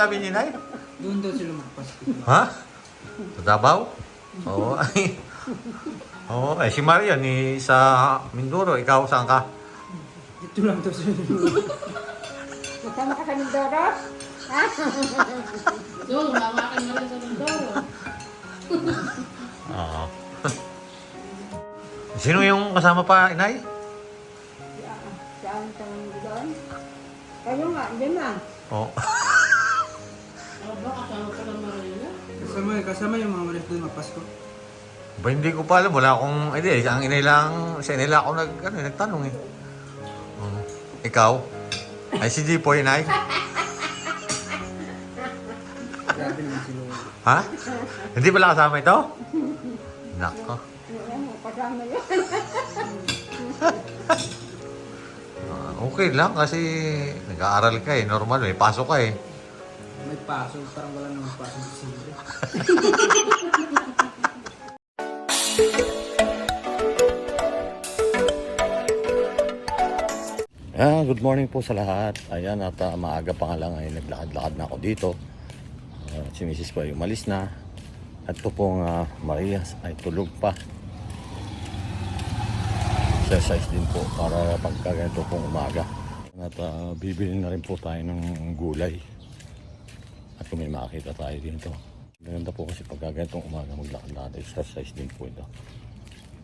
sabi niya, Nay? Doon daw sila magpasko. Ha? Sa Davao? Oo. ay. Oo, eh, si Maria ni sa Mindoro, ikaw saan ka? Dito lang daw sila. Kasama ka sa Mindoro? Ha? Doon, mamakan mo sa Mindoro. Oo. Sino yung kasama pa, Inay? Saan sa doon? Kayo nga, hindi na. Oo. Kasama, kasama yung mga malis doon magpasko. Ba, hindi ko pa alam. Wala akong idea. Ang inay lang, sa inay lang ako nag, ano, nagtanong eh. Oo. Ikaw? Ay, si Jipoy, Inay? Ha? Hindi pala kasama ito? Nako. Kasama. Ah, okay lang kasi nag-aaral ka eh. Normal, may pasok ka eh. May paso, parang wala namang paso sa sila. Ah, good morning po sa lahat. Ayan, at ah, maaga pa nga lang ay naglakad-lakad na ako dito. Ah, si Mrs. po ay umalis na. At ito pong ah, Maria ay tulog pa. Exercise din po para pagka ganito pong umaga. At ah, bibili na rin po tayo ng gulay. At kung may makakita tayo dito. Maganda po kasi pagka ganitong umaga maglakad-lakad. Exercise din po ito.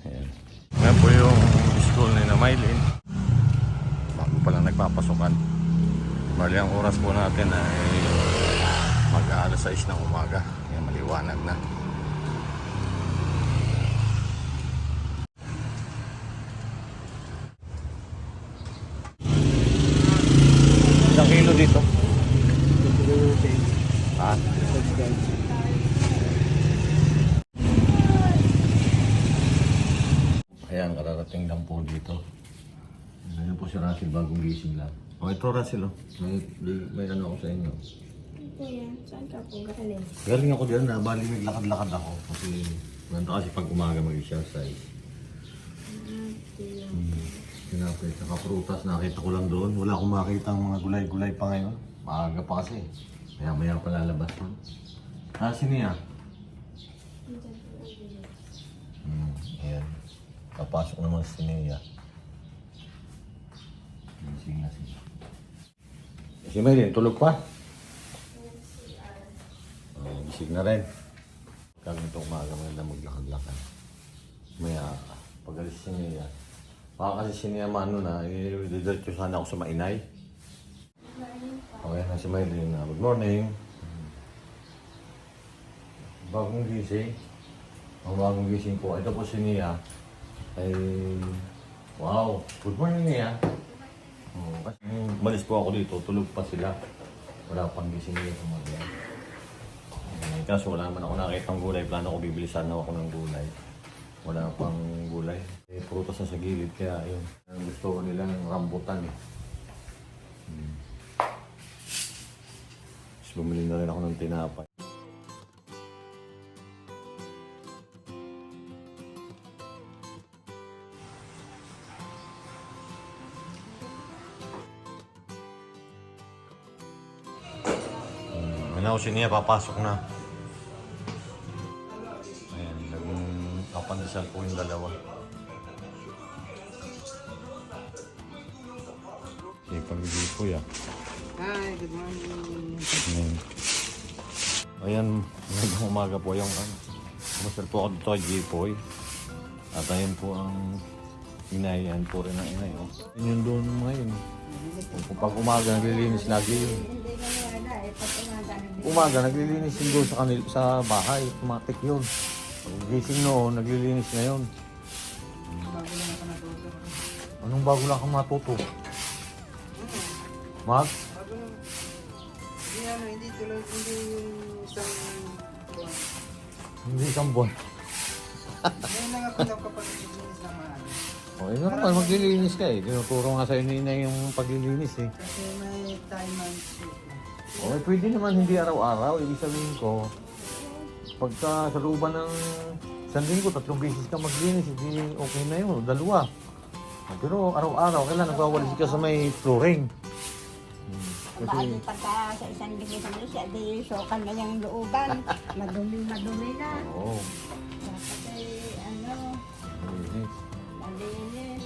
Ayan. Ngayon po yung school ni na Maylin bago pa lang nagpapasukan. Bali ang oras po natin ay mag alas 6 ng umaga. Kaya maliwanag na. Kilo dito? Ha? Ayan, kararating lang po dito. Ngayon po si Russell, bagong gising lang. O, ito Russell, oh. May, may, may ano ako sa inyo. Kuya, saan ka po galing? Galing ako dyan na, bali may lakad-lakad ako. Kasi, maganda kasi pag umaga mag-exercise. Hmm. Tinapay, saka prutas, nakita ko lang doon. Wala akong makita ang mga gulay-gulay pa ngayon. Maaga pa kasi. Maya-maya pa lalabas yun. Ah, sino yan? Hmm, ayan. Papasok naman si Nia. Gising na siya. Si Maylin, tulog pa? Oh, na rin. Kami ito umaga maganda maglakad-lakad. Maya, pag alis si Nia, baka kasi si Nia mano na, i-didiretso sana ako sa mainay. Okay na si Maylin na, good morning. Bagong gising. Ang bagong gising po. Ito po si Nia. Ay, wow. Good morning, Nia. Oh, kasi nung umalis po ako dito, tulog pa sila. Wala pang gising nila mga eh, Kaso wala naman ako nakita ng gulay. Plano ko bibilisan na ako ng gulay. Wala pang gulay. Eh, prutas na sa gilid. Kaya yun. Gusto ko nila ng rambutan eh. Bumili na rin ako ng tinapay. Ano si niya, papasok na. Ayan, nagpapandasal po yung dalawa. Si pag-ibig po yan. Hi, good morning. Ayan. Ayan, magandang umaga po yung ano. Kumasal po ako dito kay Jipoy. At ayan po ang inay, yan po rin ang inay. Oh. Yun yung doon ngayon. Kung pag umaga, naglilinis lagi yun. Umaga na Umaga, naglilinis din doon sa, kanil, sa bahay. Automatic yun. Pag gising noon, naglilinis na yun. Anong bago lang kang matuto? Mag? Hindi ano, hindi tulad, hindi yung isang... Hindi isang buwan. Ngayon lang ako nakapag-linis ng mga ano. O, eh, normal, maglilinis ka eh. Tinuturo nga sa'yo ni Inay yung paglilinis eh. Kasi may time and shoot. O, eh, pwede naman hindi araw-araw. Ibig sabihin ko, pagka sa looban ng isang linggo, tatlong beses ka maglinis, hindi okay na yun. Dalawa. Pero araw-araw, kailan nagwawalis ka sa may flooring. Hmm. Bakit pagka sa isang linggo sa Diyos, di sokan na yung looban. Madumi, madumi na. Oo. Ay, ano, Malinis. malinis.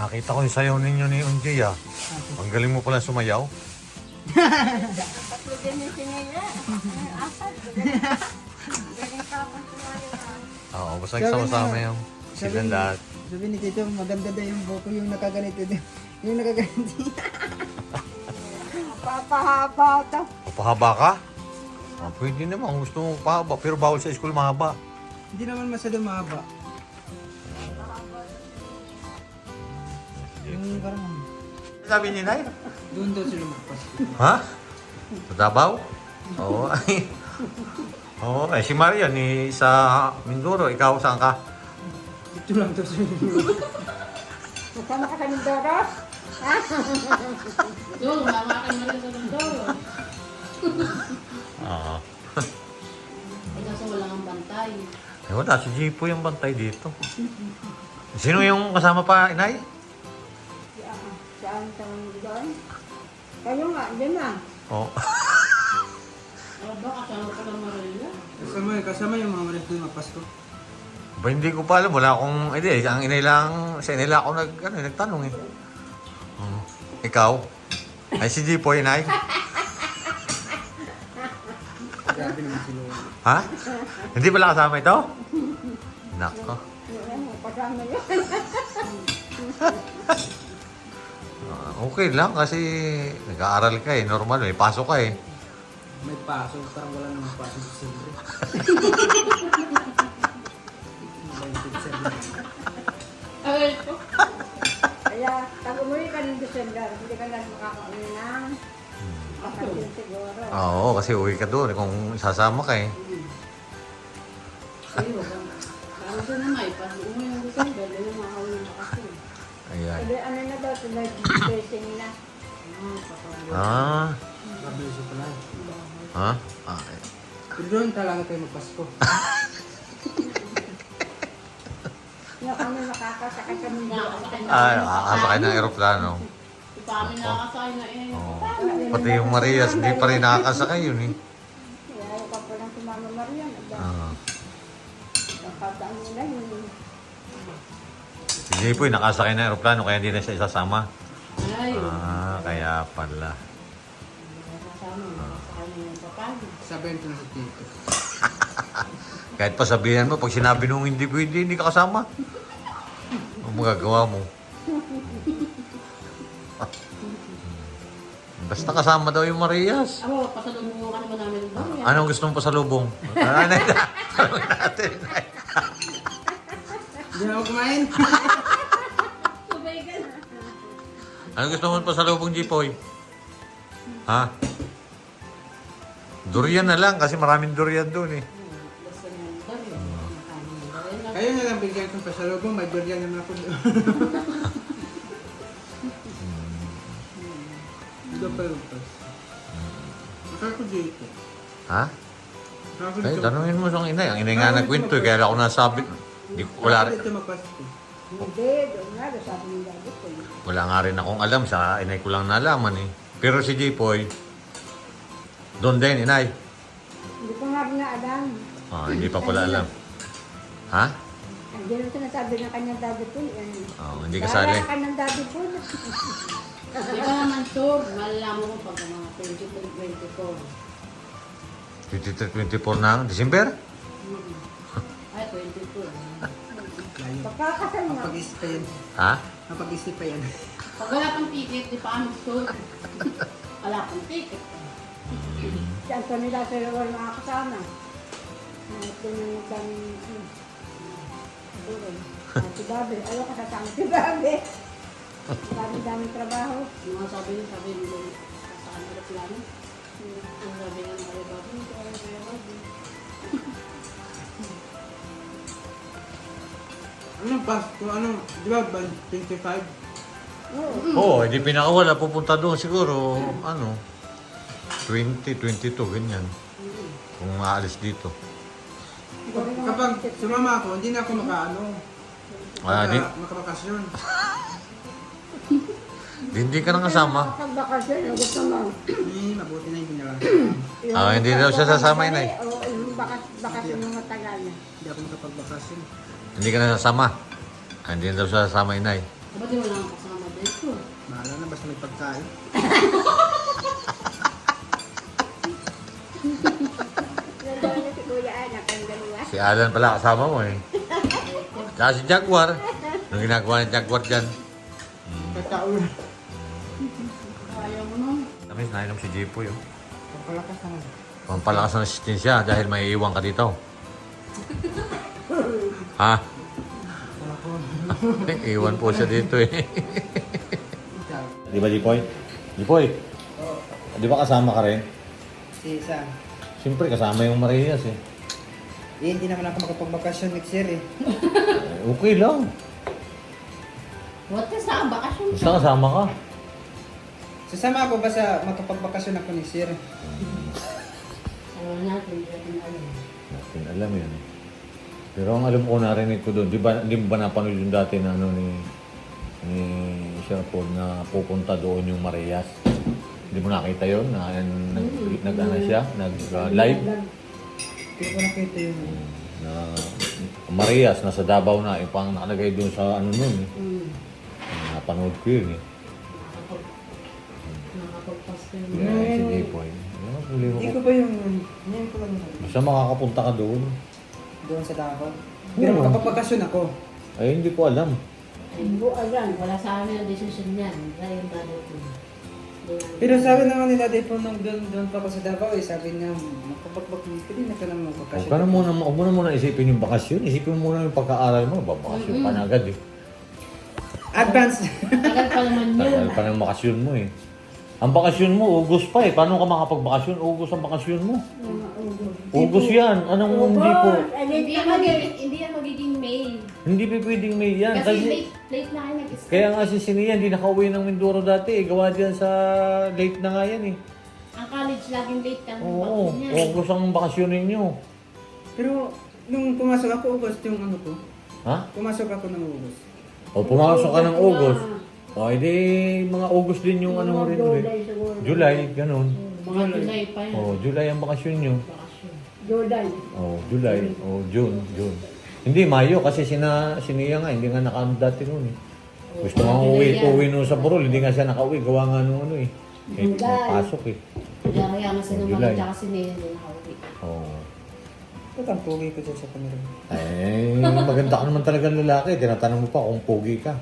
Nakita ko yung sayaw ninyo ni Unjay ah. Ang galing mo pala sumayaw. Tatlo din yung sinila. Apat. Galing ka akong sumayo ah. Oo, basta sama-sama yung silang lahat. Sabi ni Tito, maganda daw yung buko yung nakaganito din. Yung nakaganito. Papahaba to. Papahaba ka? Ah, pwede naman. Gusto mo pahaba. Pero bawal sa school mahaba. Hindi naman masyado mahaba. Yung parang Sabi ni Nay? doon daw sila magpas. Ha? Sa Davao? Oo. Oo. Eh, si Maria ni sa Mindoro. Ikaw saan ka? Dito lang daw sila. Kasama ka sa Mindoro? Yung, mamakan mo rin sa Mindoro. Oo. Eh, kaso wala kang bantay. Eh, wala. Si Jipo yung bantay dito. Sino yung kasama pa, Inay? Saan? Sa doon? Kayo nga, dyan na. Oo. Oh, ba, kasama ko lang Maria. Kasama, kasama yung mga maris doon magpasko. Ba, hindi ko pa alam. Wala akong idea. Ang inay lang, sa inay lang ako nag, ano, nagtanong eh. Oo. Ikaw? Ay, si Jipo, Inay? Grabe naman sila. Ha? Hindi pala kasama ito? Nako. Kasama yun. Ah, okay lang kasi nag-aaral ka eh. Normal, may pasok ka eh. May pasok, parang wala namang pasok sa siyempre. Ay, ito. Kaya, pag umuwi ka ng December, hindi ka na makakauwi ng vacation siguro. Oo, kasi uwi ka doon kung sasama ka eh. Ay, wag ang- Ano sa naman, pag umuwi ng December, yung mga kawin ng bakasyon. Ayan. Sabi, ano na daw, tulad blessing na. Ah. Ah, siya pala. ha? Ah, eh. Doon talaga tayo magpasko. Kami makakasakay kami. Nakakasakay na. ah, nakakasakay ng aeroplano. Kami nakakasakay na eh. Oo. Pati yung Marias, hindi pa rin nakakasakay yun eh. Ayaw ka pa lang si Mama Marian. Ah. Nakadaan nila yun. Si Jipoy nakasakay ng aeroplano kaya hindi na siya isasama. Ay, Ah, kaya pala. kasama, nakasakay na yung papalo. Sabihin ko na sa Tito. Kahit pa sabihan mo, pag sinabi nung hindi pwede, hindi ka kasama. Ang magagawa mo. Basta kasama daw yung Marias. Ako, pasalubungan ka naman namin ng Maria. Anong gusto mong pasalubong? Ano na Tanungin natin. Hindi na ako kumain. Subay ka na. Anong gusto mong pasalubong, Jipoy? Ha? Durian na lang kasi maraming durian doon eh. Kayo na lang bigyan kong pasalubong, may durian naman ako doon. Doon pa yung pas. Akala ko dito. Ha? Akala ko Ay, dito. tanungin mo sa inay. Ang inay nga nagkwento eh, kaya ako nasabi. Hindi ko, wala, Akala ko dito magpasko. Hindi, doon nga, doon sabi ng daddy ko. wala nga rin akong alam. Sa inay ko lang nalaman eh. Pero si Jipoy, doon din, inay. Hindi ko nga rin na alam. Ah, hindi pa pala alam. Ha? Hindi naman sinasabi ng kanyang daddy ko. Yan. Oh, hindi kasali. Kaya ka ng daddy ko. Hindi ka naman sure. Malalaman mo pag mga 23, 24. 23-24 na, December? Ay, 22. Layo. Pagkakasal nga. Mapag-isip pa yan. Ha? Mapag-isip pa yan. Pag wala pang ticket, di pa kami sure. Wala pang ticket. Si Anthony Lazaro wala makakasama. Ito na nagdaming siguro. Si Babe, ayaw ka kasama si Babe. Dami-daming trabaho. Yung mga sabi niya, sabi niya, sa kanila plano. Ang sabi niya, ko alam Maria Babi. Anong Pasko? Anong, di ba, ban- 25? Oo. Oo, oh, hindi pinakawala. Pupunta doon siguro, ano, 20, 22, ganyan. Kung maalis dito. Yung Kapag sumama ako, hindi na ako makaano. Ah, di, Maka, makabakasyon. Hindi ka nang kasama. Kapag bakasyon, ang gusto mo. Eh, mabuti na hindi na Yung Ah, hindi daw siya sasama, inay. O yung bakas, bakasyon ng matagal na. Hindi ako nakapagbakasyon. Hindi ka na sasama. Ah, hindi na daw siya sasama, inay. Ba't di wala kang kasama dito? Mahala na, basta may pagkain. Nandun na si Kuya Anak, ang dalawa. Si Alan pala kasama mo eh. Tsaka si Jaguar. Anong ginagawa ng Jaguar dyan? Kakaula. Ayaw mo nun. Kami, nainom si Jipoy. Oh. Pampalakas naman. Pampalakas ng resistensya dahil may iwan ka dito. ha? Iwan po siya dito eh. Di ba, Jipoy? Jipoy, Oo. di ba kasama ka rin? Si Sam. Siyempre, kasama yung Marias eh. Eh, hindi naman ako makapagbakasyon next year eh. Eh, Okay lang. What ka sa bakasyon? Basta kasama ka. Sasama ako ba sa makapagbakasyon ako next year? Alam natin, hindi natin alam. Natin alam yun. Pero ang alam ko narinig ko doon, di ba, di ba napanood yung dati na ano ni ni Sir Paul na pupunta doon yung Marias? Hindi mo nakita yun? Na, nag, nag, ano siya? Nag, uh, live? Hindi ko nakita yun. Na Marias, nasa Davao na. Yung pang nakalagay doon sa ano nun. Eh. Hmm. Napanood ko yun eh. Nakakapag... Nakakapagpas ka yun. Si mo Hindi ko. ko ba yung... Ngayon ko lang Basta makakapunta ka doon. doon sa Davao. Pero Oo. makapagbakasyon ako. Ay, hindi ko alam. Hindi ko alam. Wala sa amin ang desisyon yan. Dahil ba dito? Pero sabi naman nila, di po nung doon, doon pa ako sa Davao eh, sabi niya, makapagbakasyon ka din, ito naman Huwag magbakasyon. ka na muna, huwag mo na muna isipin yung bakasyon. Isipin mo muna yung pagkaaral mo. Babakasyon ka na agad eh. Advance! Tagal pa naman yun. Tagal pa ng bakasyon mo eh. Ang bakasyon mo, August pa eh. Paano ka makapagbakasyon? August ang bakasyon mo. August yan. Anong hindi po? Hindi yan magiging, hindi yan magiging May. Hindi pa pwedeng May yan. Kasi Kasi, late, late na kayo nag-start. kaya nga si Sinia, hindi nakauwi ng Mindoro dati eh. Gawa diyan sa late na nga yan eh. Ang college laging late ka ng Oo, bakit niya. August ang bakasyon ninyo. Pero nung pumasok ako, August yung ano ko. Ha? Pumasok ako ng August. O pumasok ka ng August. O edi mga August din yung ano mo rin July eh. siguro. July, ganun. Mga July pa yun. O, July ang bakasyon nyo. July. Oh, July. Oh, June. June. Hindi, Mayo. Kasi sina, siniya nga, hindi nga nakaano dati noon eh. Gusto nga uwi, yan. uwi noon sa Burol. Hindi nga siya nakauwi. Gawa nga nung ano eh. Eh, may July. pasok eh. Kaya kaya nga sila July. mga tsaka si Nene na nakauwi. Oh. Ba't ang pugi ko dyan sa camera? Eh, maganda ka naman talaga lalaki. Tinatanong mo pa kung pogi ka.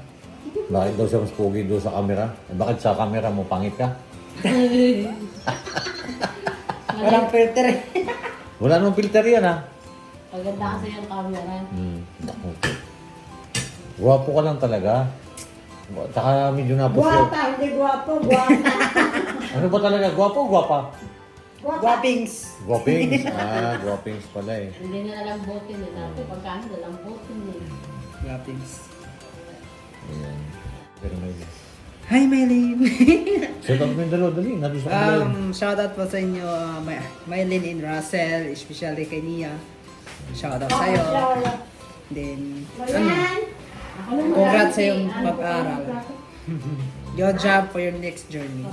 Bakit daw siya mas pogi doon sa camera? Eh, bakit sa camera mo pangit ka? Walang filter eh. Wala namang filter yan ah. Paganda kasi yung camera. Hmm. Naku. Guwapo ka lang talaga. Tsaka medyo napos yun. Guwapa, hindi guwapo, guwapa. Ano ba talaga? Guwapo o guwapa? Guwapa. Guwapings! Guwapings. ah, guwapings pala eh. Hindi na nalambutin eh. Dati pagkaan nalambutin eh. Guwapings. Ayan. Pero may... Hi, Mylene! Set up mo yung dalawa, dali. Nandun sa kabila yun. um, shoutout po sa inyo, uh, My Mylene and Russell, especially kay Nia. Shoutout sa'yo. Then, ano, congrats sa iyong pag-aaral. Good job for your next journey.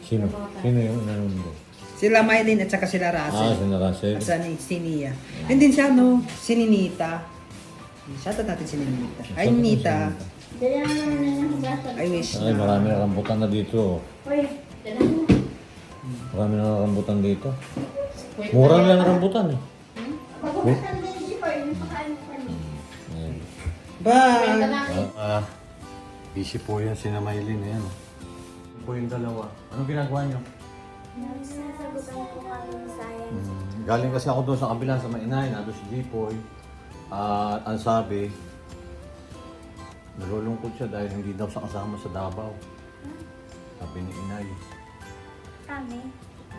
Sino? Sino yung nanonood? Sila Mylene at saka sila Ah, Russell. si Russell. At sa ni si Nia. And then siya, no, si Ninita. Shoutout natin si Ninita. Ay, Ninita. Dala na naman na yung hugasan. I wish Ay, na. marami na rambutan na dito. Uy, Tala mo. Marami na rambutan dito. Mura lang rambutan eh. maghugasan din si Paul. Yung pakain ko niya. Ayan. Wait, Bye! tala. Ah, busy po yan si Namaylin. Ayan. po yung dalawa. Anong ginagawa niyo? Nasasagutan ko kami ng science. Mm, galing kasi ako doon sa kabila sa Mainay, nado si Jipoy. At ang sabi, nalulungkot siya dahil hindi daw siya kasama sa Davao. Sabi ni Inay, Kami.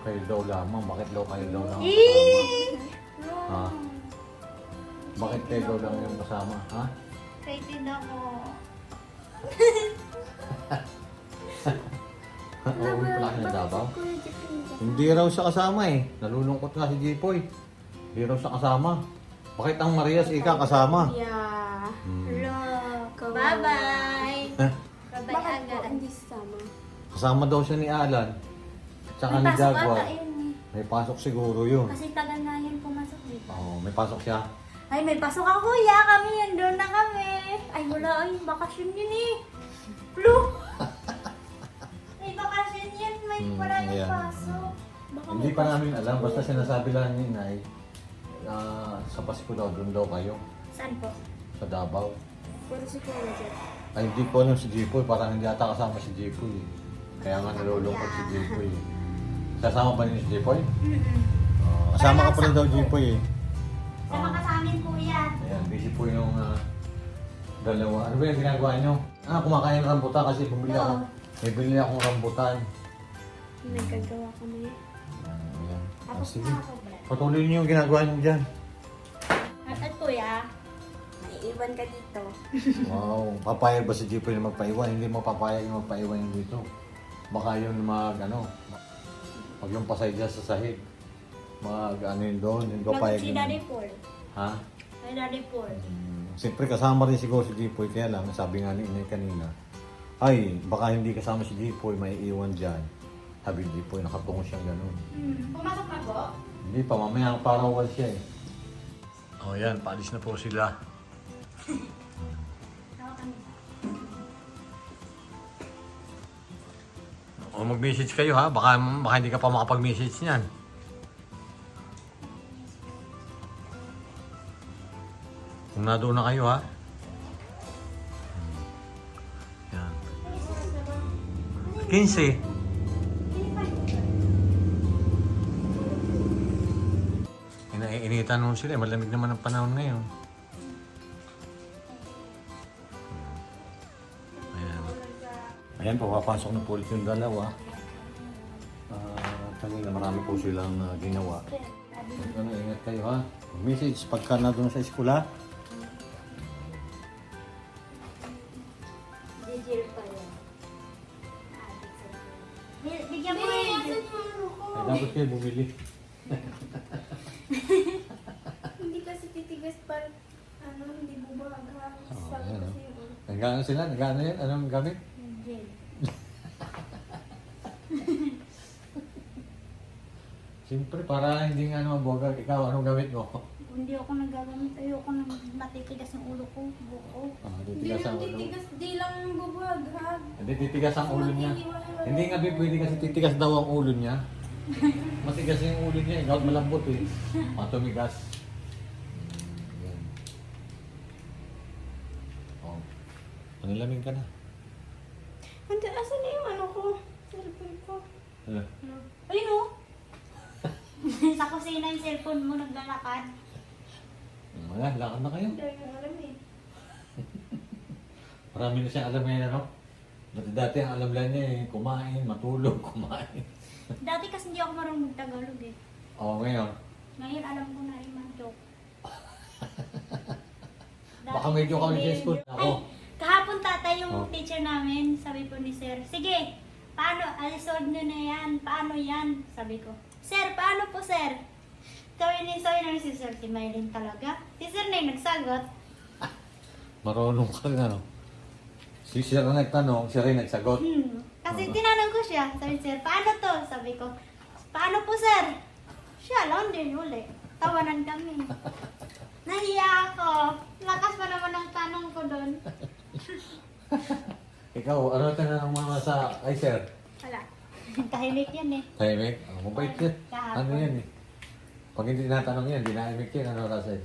kayo daw lamang, bakit daw kayo daw lang kasama? Ha? Bakit kayo daw lang yung kasama? Ha? Excited ako. Uuwi pala kayo ng Davao? Hindi raw siya kasama eh. Nalulungkot nga si Jipoy. Hindi raw siya kasama. Bakit ang Marias ika kasama? Yeah. Hmm. Look. Bye-bye. Eh? Bye-bye Kasama daw siya ni Alan. Tsaka ni Jaguar. yun eh. May pasok siguro yun. Kasi taga na yun pumasok dito. Oo, may pasok siya. Ay, may pasok ako kuya. Kami yan. Doon na kami. Ay, wala. Ay, bakasyon yun eh. Flu. may bakasyon yan. May Hmm, wala yung ayan. pasok. Baka Hindi may pa namin alam. Basta sinasabi lang ni Inay na sa Pasko daw, doon daw kayo. Saan po? Sa Davao. Puro si Kuya Jet. Ay, hindi ko alam si Jipoy. Parang hindi ata kasama si Jipoy. eh. Kaya nga nalulungkot si Jipoy. eh. Kasama ba niyo si Jipoy? Mm-mm. Uh, kasama ka pala daw Jipoy eh. Sama ka sa amin, kuya. Ayan, busy po yung ah, dalawa. Ano ba yung ginagawa nyo? Ah, kumakain ng rambutan kasi bumili ako. Oo. May binili akong rambutan. Nagkagawa kami. Ayan. Ah, Tapos sige. na ako. Patuloy niyo yung ginagawa niyo dyan. At, at kuya, naiiwan ka dito. Wow. Papayag ba si Jipoy na magpaiwan? Hindi mo papayag yung magpaiwan yung dito. Baka yun mag, ano, pag yung pasay dyan sa sahig. Mag, ano yun doon, hindi ko payag si yun. Daddy Paul. Ha? Ay, Daddy Paul. Hmm, Siyempre kasama rin siguro si Jipoy, kaya lang, sabi nga ni Inay kanina, ay, baka hindi kasama si Jipoy, may iwan dyan. Sabi ni Jipoy, nakatungo siyang ganun. Hmm. Pumasok na po? Hindi pa, mamaya ang parawan siya eh. Oh yan, paalis na po sila. O mag-message kayo ha, baka, baka hindi ka pa makapag-message niyan. Kung na doon na kayo ha. Yan. 15. Inainitan mo sila, eh. malamig naman ang panahon ngayon. Ayan. Ayan po, papasok na po ulit yung dalawa. Ah, kanina marami po silang ah, ginawa. Ano, ingat kayo ha. Message pagka na doon sa Bi- Bigyan mo rin. Ay, dapat kayo bumili. Hindi kasi titigas para ano, hindi bumaga. Oh, ayan, oh. Nagano sila? Nagano yan? Anong gamit? Jijil. Siyempre, para hindi nga naman bogag. Ikaw, anong gamit mo? Hindi ako nagagamit, ayoko nang matitigas ng ulo ko, buko. Ah, Hindi titigas lang ang ulo. titigas, di lang bubuhaghag. Hindi titigas ang ulo niya. Hindi nga Bi, pwede kasi titigas daw ang ulo niya. Matigas yung ulo niya, ikaw malambot eh. Matumigas. Hmm, yan. Oh. Manilamig ka na. Ante, asan na yung ano ko? Cellphone ko. Ano? Ayun o. Sa kusina yung cellphone mo naglalakad. Wala, lakad na kayo. Hindi ko alam eh. Marami na siyang alam ngayon, ano? Dati-dati ang alam lang niya eh, kumain, matulog, kumain. Dati kasi hindi ako marunong magtagalog eh. Oo, ngayon. Ngayon alam ko na rin mga joke. Baka medyo kami sa school. Ako. Ay, kahapon tatay yung Oh. teacher namin, sabi po ni sir, sige, paano, alisod nyo na yan, paano yan? Sabi ko, sir, paano po sir? Sabi ni, sabi namin si sir, si Maylin talaga. Si sir na yung nagsagot. Marunong ka nga, no? Si Sir na nagtanong, siya rin nagsagot. Hmm. Kasi tinanong ko siya, sabi sir, paano to? Sabi ko, paano po sir? Siya lang din uli. Tawanan kami. Nahiya ako. Lakas pa naman ang tanong ko doon. Ikaw, ano tanong mama sa, ay sir? Wala. Tahimik yan eh. Tahimik? Ang mabait yan. Kahapon. Ano yan eh? Pag hindi tinatanong yan, dinahimik yan, ano rasay?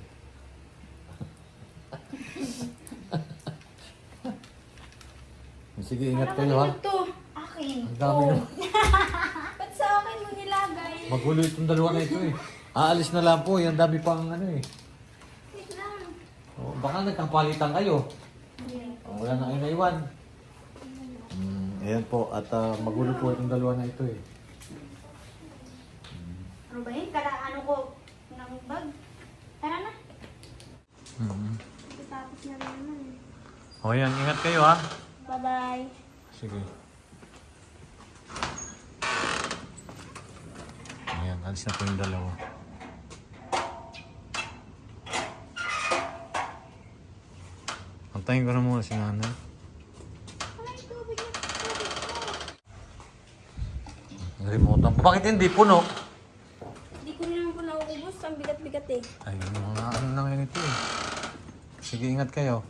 Sige, ingat kayo ha. Ito, Akin. Ang dami na. ba't sa akin mo nilagay? Magulo itong dalawa na ito eh. Aalis na lang po, yan dami pang ano eh. Wait lang. Oh, baka nagkapalitan kayo. Wala na kayo naiwan. Mm, ayan po, at ah, magulo po itong dalawa na ito eh. Ano ba yun? Kala ano ko ng bag. Tara na. Mm. Tapos na rin naman. O yan, ingat kayo ha. Bye-bye. Sige. Ayan, alis na po yung dalawa. Antayin ko na muna si nanay. Remote po. Bakit hindi puno? Hindi ko rin naman po nauubos. Ang bigat-bigat eh. Ayun mga ano lang yun ito eh. Sige, ingat kayo.